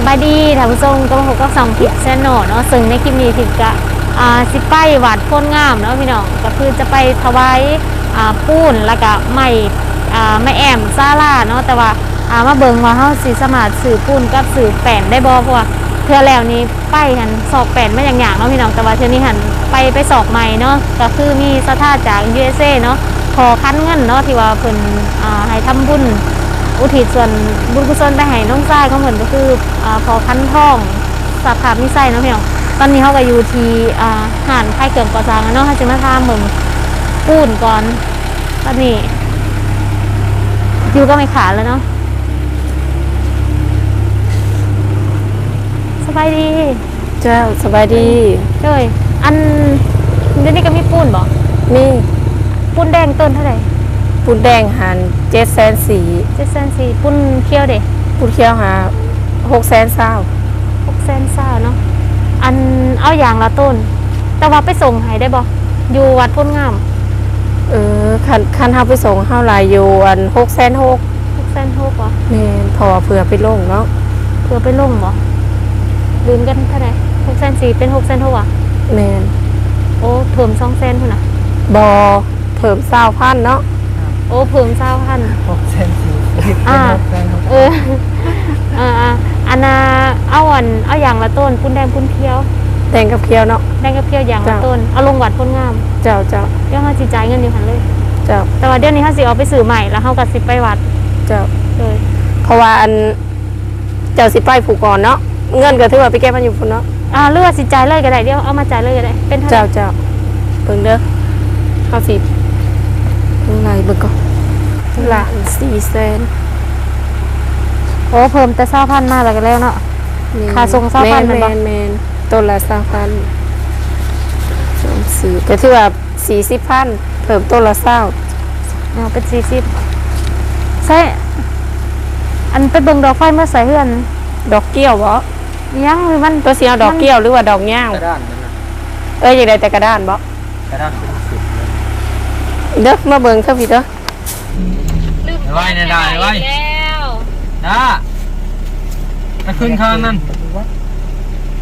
สบายดีท่านผู้ชมก็มาพบกับสองคลิปแซนโนเนาะซึ่งในคลิปนี้ถึงจะอ่าสิไปวัดโพ้นงามเนาะพี่น้องก็คือจะไปถวายอ่าปูนแล้วก็ไม้อ่าไม้แอมซาลาเนาะแต่ว่าอ่ามาเบิงว่าเฮาสิสมารถสื่อปูนกับสื่อแป้นได้บ่เพราะว่าเทื่อแล้วนี้ไปหันสอบแป้นมาอย่างอย่างเนาะพี่น้องแต่ว่าเทื่อนี้หันไปไปสอบใหม่เนาะก็คือมีสถาจาก USA เนาะขอคันเงินเนาะที่ว่าเพิ่นอ่าให้ทำบุญ อุทิศส่วนบุญกุศลไปให้น้องชายของเพิ่นก็คืออ่าพอคันทองสาขามิไซเนาะพี่น้องตอนนี้เขาก็อยู่ที่อ่าหานค่ายเกิมก่อสร้างอะเนาะเขาจะมาทามเมืองปูนก่อน ตอนนี้อยู่ก็ไม่ขาดแล้วเนาะสบายดีเจ้าสบายดีเจ้ยอันเดี๋ยวนี้ก็มีปูนบ่มีปูนแดงต้นเท่าไหร่ ปูนแดงหันเจ็ดแสนสีเจ็ดแสนสี่ปูนเขียวเด็ปูนเขียวหาหกแสนเศร้าหกแสนซ่าเนาะอันเอาอย่างละต้น แต่ว่าไปส่งให้ได้บ่อยู่วัดพ้นงาม เออคันคันเฮาไปส่งเฮาหลายอยู่อันหกแสนหกหกแสนหกบ่แม่นพอเผื่อไปลงเนาะเพื่อไปลงบ่ลืมกันเท่าไหร่หกแสนสี่เป็นหกแสนหกอะแม่นโอ้เพิ่มสองแสนพุ่นน่ะบอเพิ่มเศร้าพันเนาะ โอ้เพิ่มเศร้าพันหกเซนสี่อ่าเป็นหกเซนหกเอออ่าอ่าอันน่ะเอาอันเอาอย่างละต้นปุ้นแดงปุ้นเขียวแดงกับเขียวเนาะแดงกับเขียวอย่างละจ้ะต้นเอาลงวัดพ้นงาม เจ้าเจ้าเดี๋ยวเฮาสิจ่ายเงินอยู่หั่นเลยเจ้าแต่ว่าเดี๋ยวนี้เฮาสิเอาไปซื้อใหม่แล้วเฮาก็สิไปวัด เจ้าเลยเพราะว่าอันเจ้าสิไปผูกก่อนเนาะเงินก็ถือว่าไปแก้มันอยู่พุ่นเนาะอ่าเลือกสิจ่ายเลยก็ได้เดี๋ยวเอามาจ่ายเลยก็ได้เป็นเท่าไหร่เจ้าเจ้าเบิ่งเด้อเฮาสิ เท่าไหร่เบิ่งก่อนล้านสี่แสนโอ้เพิ่มแต่เศร้าพันมาแล้วก็แล้วเนาะ ค่าส่งเศร้าพันแมแม่นบ่นแมนต้นละเศร้าพันสองสี่ก็ถือว่าสี่สิบพันเพิ่มต้นละเศร้าเอาเป็นสี่สิบใช่อันไปเบิ่งดอกไฟเมื่อใส่เฮือน ดอกเกี้ยวบ่ยังหรือมันตัวเสียดอกเกี้ยวหรือว่าดอกย่างกระด้านนั่นนะเอ้ยอย่างใดแต่กระดานบ่กระด้านเป็นสิบเลย เด้อมาเบิ่งเท่าพี่เด้อไว้ในได้ไว้ แล้วนะจะขึ้นข้างนั่น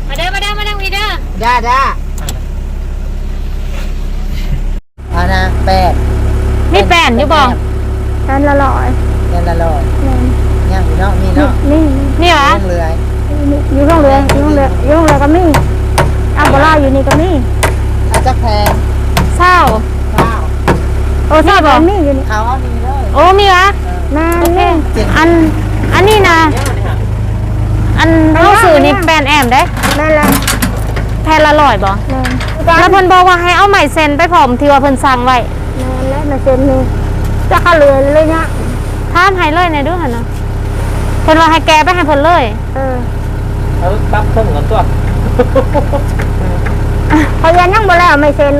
มาเด้อมาเด้อมาเด้อวีเด้อได้ได้อันนะแปดมีแป้นอยู่บ่แป้นละร้อยเงินละร้อยย่างอยู่เนาะมีเนาะนี่นี่เหรอเรื่องเรือยอยู่โรงเรืออยู่โรงเรืออยู่โรงเรือก็มีอัมโบลาอยู่นี่ก็มีเอาจักแพงเศร้าข้าว โอ้เศร้าบ่มีอยู่นี่เอาเอาดีเลยโอ้มีวะแม่นี่อันอันนี้นะอันเฮาซื้อนี่แป้นแอมได้นั่นแหละแพนละร้อยบ่แล้วเพิ่นบอกว่าให้เอาใหม่เซ็นไปพร้อมที่ว่าเพิ่นสั่งไว้แล้วมาเซ็นนี่จะเข้าเรือเลยเนี่ยถามให้เลยในเด้วยหั่นนะเพิ่นว่าให้แกไปให้เพิ่นเลย เออเอาตับส้มกันตัวเขายังยังบ่แล้วไม่เซ็น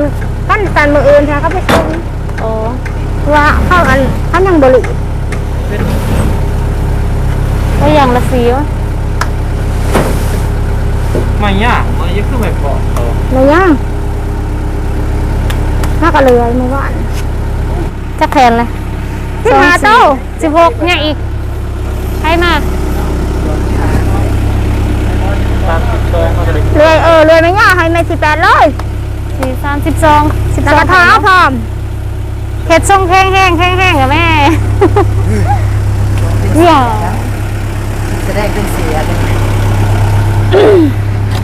ขั้นตอนมืออื่นค่ะเขาไปเซ็น โอ้ว่าเขาอันเขายังบริก็อย่างละสีวะไม่ยากมันยังขึ้นไปเกาะเขาไม่ยังถ้าก็เรือเมื่อวานจักแพนเลยสิบห้าโต๊ะสิบหกเนี่ยอีกให้มาตามติดตัวเขาเลยเรือเออเรือไม่ยากให้ไม่สิบแปดเลยสี่สามสิบสองสิบแล้วสอก็งเท้าพร้อม เห็ดทรงแห้งแห้งแห้งแห้งกับแม่เนี่ยจะได้เป็นเสีย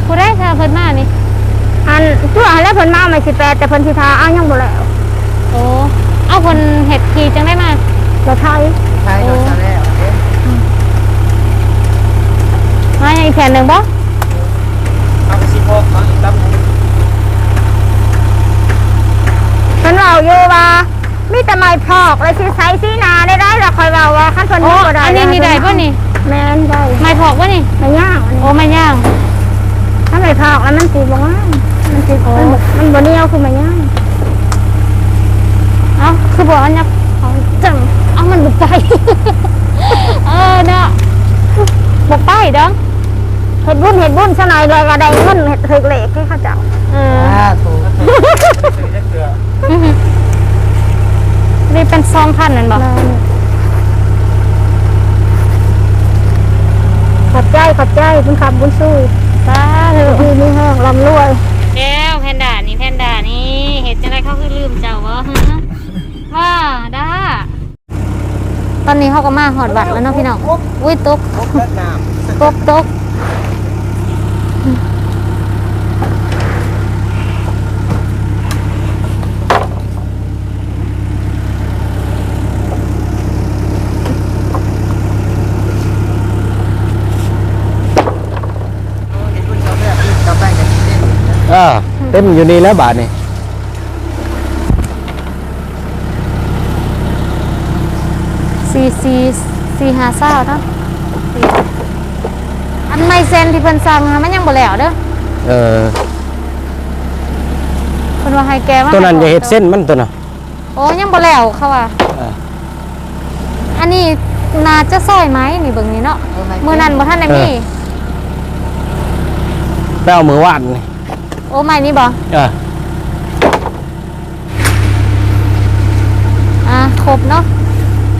ผู้ได้ค่ะเพิ่นมานี่อันตัวอันแล้วเพิ่นมาไม่สิบแปดแต่เพิ่นสิทาอ้าวยังบ่แล้วโอ้เอาเพิ่นเห็ดทีจังได้มาเราไทยไทยเราจะแล้วมาอย่างอีกแผ่นหนึ่งบ่เอาไปสิบหกเอาอีกตับเพิ่นเราอยู่ว่า มีแต่ไม้พอกเลยสิใช้สีนาได้ได้แล้วคอยเว้าว่าคันเพิ่นโอ้บ่ได้อันนี้นี่ได้ป่ะนี่ แม่นได้ไม้พอกป่ะนี่ ไม่ยากอันโอ้นี้ไม่ย่าง ถ้าไม้พอกแล้วมันสิบ่งามมันสิโอ้ มันบ่มันบ่เหนียวคือไม้ย่างเอ้าคือบอกอันยับเอาจังเอามันบุกไป เออเนาะบุกไปเด้อเฮ็ดบุญเฮ็ดบุญซะหน่อยเลยก็ได้เงินเฮ็ดถึกเลขให้เขาเจ้า เออถูกซื้อได้เกลืออื้อหือ นี่เป็นซองพันนั่นบอกแขอบใจขอบใจบุญคำบุญสู้สาธุดีมีแห้งลำรวยแล้วแพนด้านี่แพนด้านี่เห็นจังไดเขาคือลืมเจ้าวะฮะว่าด้าตอนนี้เขาก็มาหอดบัตรแล้วเนาะพี่น้อง อุ้ยตกตกตก เออเต็มอยู่นี่แล้วบาทนี่สี่สี่สี่ห้าเศร้าเนาะอันไม่เซนที่เพิ่นสั่งนะมันยังบ่แล้วเด้อเออเพิ่นว่าให้แกมาตัวนั้นจะเฮ็ดเส้นมันตัวน่ะโอ้ยังบ่แล้วเขาว่าเอออันนี้น่าจะซอยไหมนี่เบิ่งนี่เนาะมื้อนั้นบ่ทันได้มีไปเอามือวาดนี่ โอ้ไม่นี่บ่เอออะครบเนาะ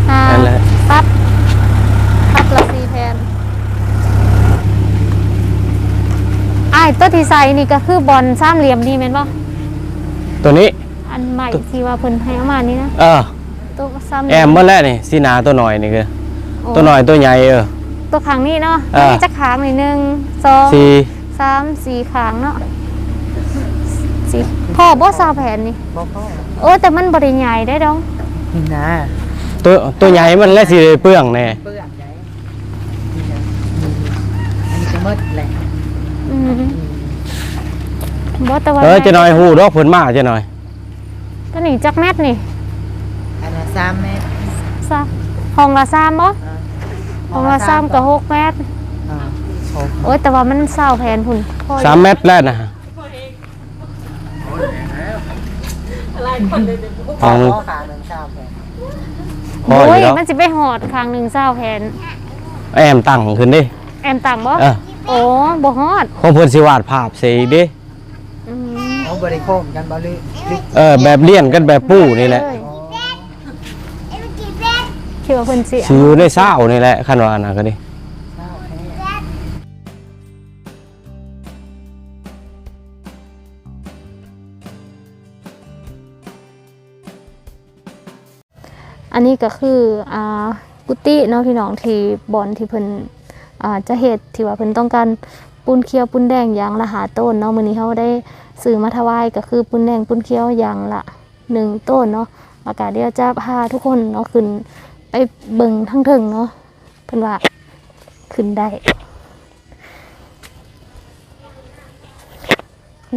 อ่านั่นแหละ ปั๊บปั๊บละสี่แผ่นอ้ายตัวที่ใส่นี่ก็คือบอลสามเหลี่ยมนี่แม่นบ่ตัวนี้อันใหม่ที่ว่าเพิ่นให้เอามานี่นะเออตัวสามเหแอลี่ยมมเมื่อแล้วนี่สีหนาตัวหน่อยนี่คือโอ้ตัวหน่อยตัวใหญ่เออ ตัวขางนี่เนาะอ่า นี่จะขางนี่หนึ่งสองสี่สามสี่ขางเนาะ สี่พ่อบ่ซาวแผ่นนี่โอ้แต่มันบ่ได้ใหญ่ได้ดองนี่นะตัวตัวใหญ่มันและสีเปลืองแน่เปื้อนใจนี่นะอันนี้ก็หมดแหละอืมบ่แต่ว่าเออจะหน่อยหูดอกเพิ่นมาจะหน่อยตัวนี้จักแมตรนี่อันละสามเมตรซะห้องละสามบ่ห้องละสามกับหกเมตรอ่าหกโอ้ยแต่ว่ามันเศร้าแผ่นพุ่นพออยู่สามเมตรแล้วนะ ของข้อขาหนึ่งเก้าแผ่นพออโอ้ยยู่แล้วมันสิไปหอดข้างหนึงเศร้าแผ่นแอมตั้งขึ้นดิ แอมตังบ่เออ โอ้บ่ฮอดของเพิ่นสิวาดภาพเสียอีกดิ อืมเอาบริโภคกันบ่ลึกลึกเออแบบเลี่ยนกันแบบปู้นี่แหละเอ้ยคิดว่าเพิ่นสิสิอยู่ในเศร้านี่แหละคันว่าน่ะก็ดิ อันนี้ก็คืออ่ากุฏิเนาะพี่น้องที่บอนที่เพิ่นอ่าจะเฮ็ดที่ว่าเพิ่นต้องการปูนเขียวปูนแดงอย่างละหาต้นเนาะมื้อนี้เฮาได้ซื้อมาถวายก็คือปูนแดงปูนเขียวอย่างละหนึ่งต้นเนาะอากาศเดี๋ยวจะพาทุกคนเนาะขึ้นไปเบิ่งทั้งเทิงเนาะเพิ่นว่าขึ้นได้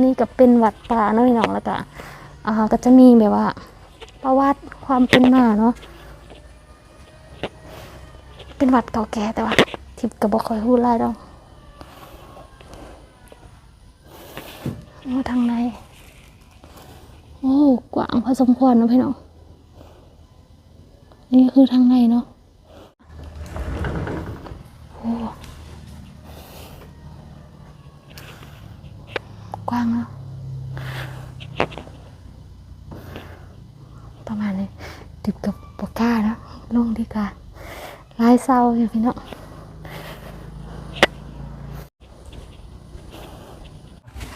นี่ก็เป็นวัดป่าเนาะพี่น้องแล้วก็อ่าก็จะมีแบบว่า ประวัติความเป็นมาเนาะเป็นวัดเก่าแก่แต่ว่าทิพย์ก็บอกคอยพูดไล่ดอกโอ้ทางในโอ้กว้างพอสมควรนะพี่น้องนี่คือทางในเนาะโอ้กว้างเนาะมาณนี้ติดกับปากกล้านะ ลงดีกว่าลายเศร้าอยู่พี่น้อง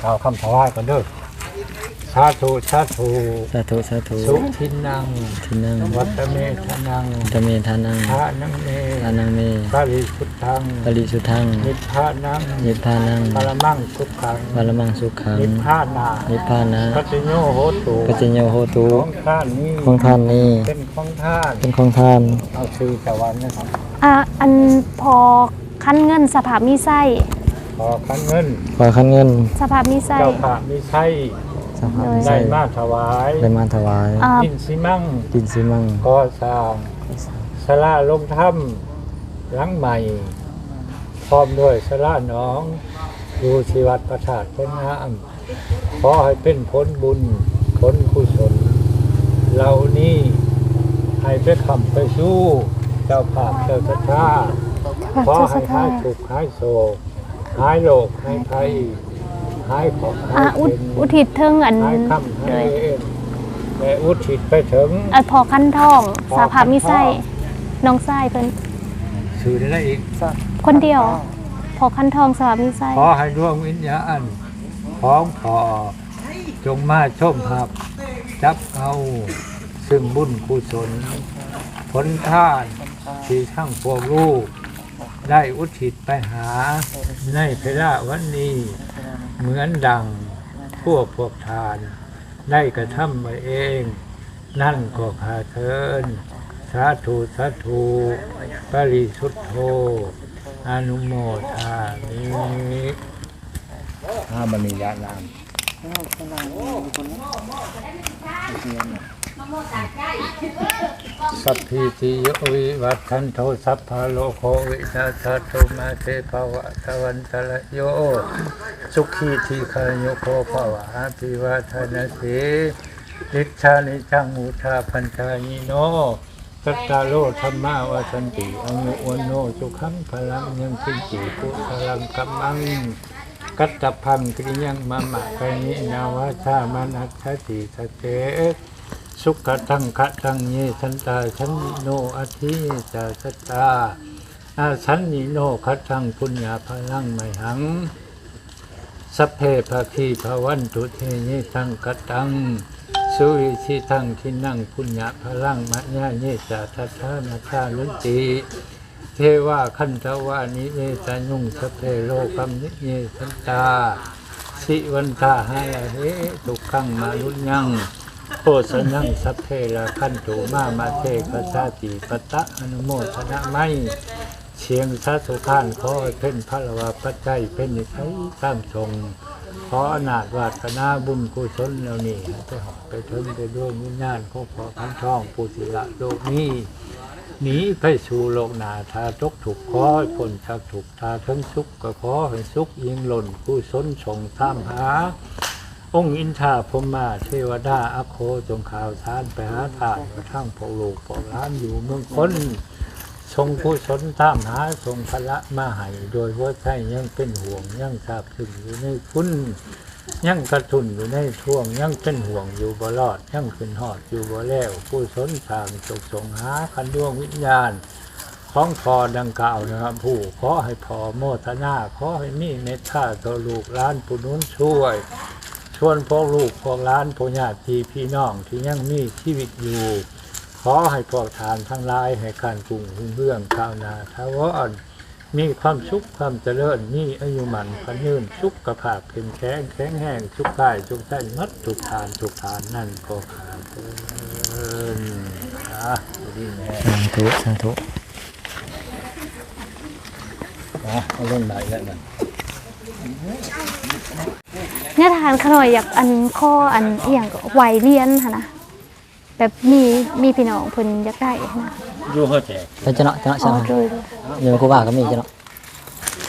ข่าวคำถวายก่อนเด้อ สาธุสาธุสาธุสาธุสุทินังทินังวัตเมธนังตเมทานังพระนังเมทานังเมพระริสุทธังปริสุทังนิพพานังนิพพานังปรมังสุขังบาลมังสุขังนิพพานานิพพานะปัจจโยโหตุปัจจโยโหตุของท่านนี้ของท่านนี้เป็นของท่านเป็นของท่านเอาชื่อตะวันนะครับอะอันพอขั้นเงินสภาพมีไส้ขอขันเงินขอขั้นเงิน สภาพมีไส้เจ้าขามีไส้ สภาพโดย ได้ใส่มาถวายได้มาถวายอ่าอินสิมั่งดินสิมังก็สร้างสลาลงถ้ำหลังใหม่ พร้อมด้วยสลาหน้องอยู่ชีวัดประสาทพ้นน้ำขอให้เป็นผลบุญผลกุศลเหล่านี้ให้ไปคำไปสู้เจ้าภาพเจ้าชะตาขอให้หายทุกข์หายโศกหายโรคหายภัย หายของหาอะยอุเป็ดนอุทิศเทิงอันหายคำเลหายยเอ็นและอุทิศไปถึงอันพอขั้นทองสภาพมีไส้น้องไส้เพิ่นสื่อได้อีกคนเดียวคพอขั้นทองสวัสดีไซขอให้ดวงวิญญาณของพอจงมาชมหับ จับเอาซึ่งบุญกุศลผลทานที่ทั้งพวกลูก ได้อุทิศไปหาในเพระวันนี้ เหมือนดังพวกพวกทาน ได้กระทำมาเอง นั่นก็ขาเทินสาธุสาธุปริสุทธโธอนุโมทามิห้ามณียานาม สัพพิติโยวิวัฏทันโทสัพพะโลกโควินาศตุมาเตภวะตะวันตะละโยสุขีทีคาโยโคภวะอภิวาทนาสีลิชานิจังอุทาพันธายิโนสัตตาโลธรรมาวาสันติอนุวันโนสุขังพลังยังคิจิปุพลังกัมมังกัตตพังกริยังมะมะกนินาวาชามานัสสติสเต สุขตังขะตังเยสันตาชันนิโนอธิจาสตาอาชันนิโนขัตังปุญญาพลังไมหังสัพเพภาคีภาวันตุเทเยตังกตังสุวิชิตังทินังพุญญาพลังมะญาเยจาทัทานาชาลุนติเทวาคันทวานิเยตานุงสัพเพโลกัมนิเยสันตาสิวันตาหายเหตุขังมานุญยัง โพสนังสัพเพละคันตุมามาเทกสาติปตะอนุโมทนาไมเชียงสัสุขานขอให้เพ่นพระละวาปัจจัยเป็นนิสัยตามทรงขออนาถวาสนาบุญกุศลเหล่านี้ให้ไปหอไปถึงไปด้วยวิญญาณของพอพันช่องปุสิละโลกนี้หนีไปสู่โลกหนาทาทุกถูกขอให้พ้นจากถูกทาทั้งสุขก็ขอให้สุขยิงหล่นผู้สนส่งตามหา องค์อินทาพรหมาเทวดาอโคจงข่าวสารไปหาทานกระทั่งพวกลูกพวกล้านอยู่เมืองคนทรงผู้สนตามหาทรงพละมาให้โดยหัวใจยังเป็นห่วงยังทราบถึงอยู่ในคุณยังกระทุนอยู่ในท่วงยังเป็นห่วงอยู่บ่รอดยังขึ้นหอดอยู่บ่แล้ว ผู้สนทางจกส่งหาคันดวงวิญญาณของพอดังกล่าวนะครับผู้ขอให้พอโมทนาขอให้มีเมตตาต่อลูกล้านผู้นุนช่วย วนพวกลูกพวกหล้านพวกญาติพี่น้องที่ยังมีชีวิตอยู่ ขอให้พวกทานทั้งหลายให้การกรุงรุ่งเรื่องข้าวหนาทาวรมีความสุขความเจริญมีอายุมันพันยืนสุขภาพเข้มแข็งแข็งแห้งสุขกายสุขใจมัดทุกทานทุกทานนั่นก็ขาดเกินอะดีแม่สาธุสาธุนะเอาเรื่องไหนแล้วนั่น เนี่ยทานขน่อยอยากอันข้ออันอหย่างก็ไหวเรียนค่ะนะแบบมีมีพี่น้องเพิ่นอยากได้นะอยู่เฮาแจกเป็นจะเนาะจะเนาะอ๋จะอเนาะโดยเดี๋ยวครูบาก็มีจะเนาะ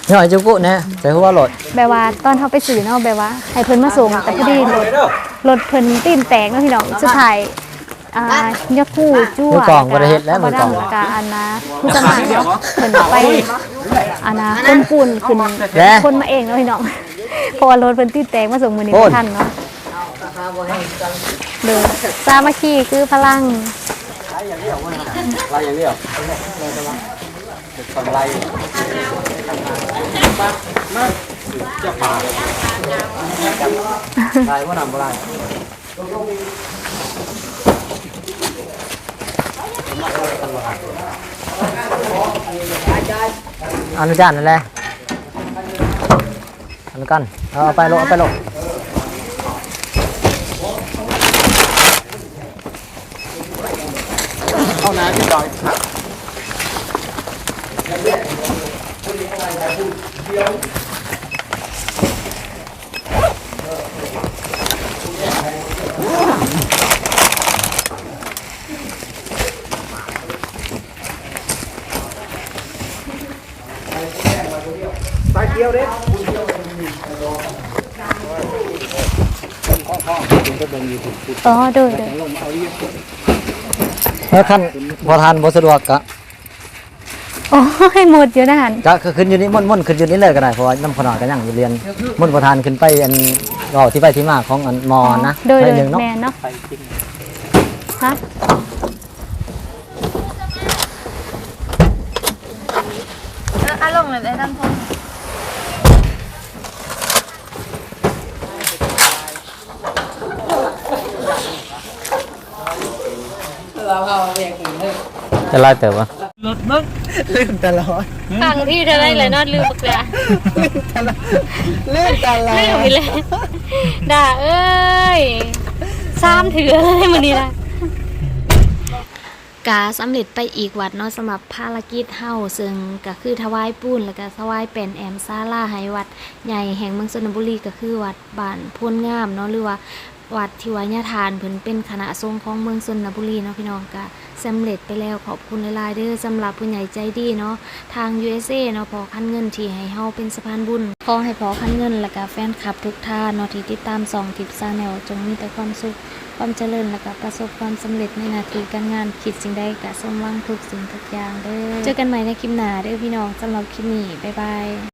นี่หน่อยจุกุแน่ใส่หัวโหลดแบบว่าตอนเขาไปสื่อเนาะแบบว่าให้เพิ่นมาส่งแต่พอดีรถรถเพิ่นตีนแตกเนาะพี่น้องสุดท้าย อ่ายกคู่จั่วมือกล่องบ่ได้เฮ็ดแล้วมือกล่องกาอันนะผู้สมัครเนาะเพิ่นไปอันนะคนปุ่นขึ้นแย่คนมาเองเนาะพี่น้องเพราะว่ารถเพิ่นตีนแตกมาส่งมื้อนี้โอ้บ่ยทันเนาะเด้อสามัคคีคือพลัง ไล่อย่างเดียวทำไรไล่ว่านำบ่ไล่ อนุจารนั่นแหละอนุกันเอาไปโลเอาไปโลอ๋ อเด้อเด้อแล้วขั้นพอทานบ่สะดวกกะโอ้ยหมดอยู่นะหันก็คือขึ้นอยู่นี่ม่อนม่อนขึ้นอยู่นี่เลยก็ได้เพราะว่าน้ำขนาดก็ยังอยู่เรียนม่อนพอทานขึ้นไปอันเราที่ไปที่มาของอันมอนะโดยไปโดยหนึ่งเนาะแมนเนาะฮะอารมณ์เหมือนไอ้ท่านพง จะไล่เติบวะลืมตลอดฟังที่เธอได้เลยนอดลืมปากเลยลืมตลอดลืมไปเลยด่าเอ้ยซ้ำถืออะไรมันนี่ละ กาสำเร็จไปอีกวัดเนาะสำหรับภารกิจเฮาซึ่งก็คือถวายปูนแล้วก็ถวายเป็นแอมซาลาให้วัดใหญ่แห่งเมืองชนบุรีก็คือวัดบ้านพนงามเนาะหรือว่าวัดทิวายาทานเพิ่นเป็นคณะสงฆ์ของเมืองชนบุรีเนาะพี่น้องก็สำเร็จไปแล้วขอบคุณหลายๆเด้อสำหรับผู้ใหญ่ใจดีเนาะทาง USA เนาะพอคันเงินที่ให้เฮาเป็นสะพานบุญขอให้พอคันเงินและก็แฟนคลับทุกท่านเนาะที่ติดตามส่องทิปซาแนลจงมีแต่ความสุข ความเจริญและก็ประสบความสำเร็จในหนาทีการงานคิดสิ่งใดก็สมหวังทุกสิ่งทุกอย่างเด้อเจอกันใหม่ในคลิปหน้าเด้อพี่น้องสำหรับคลิปนี้บ๊ายบาย